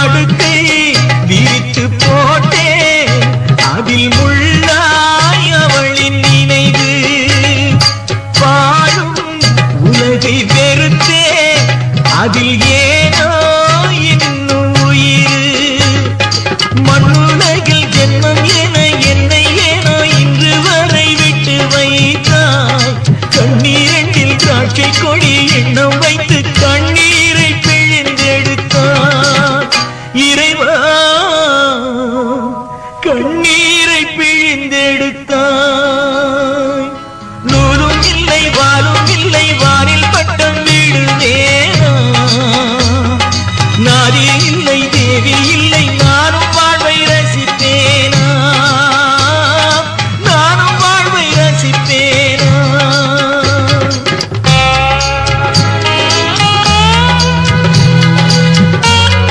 படுக்கை விரித்து போட்டே அதில் முள்ளாய் அவளின் நினைவு. வாழும் உலகை வெறுத்தே அதில் ஏனோ இன்னும் உயிர். மண்ணுலகில் ஜென்மம் என என்னை ஏனோ இன்று வரை விட்டு வைத்தாய். கண்ணீரண்டில் திராட்சை கொடி எண்ணம் வைத்து கண்ணீரை இறைவா கண்ணீரை பிழிந்தெடுத்தாய். நூலும் இல்லை வாழும் இல்லை வானில் பட்டம் விடுவேனா நாதி இல்லை தேவி இல்லை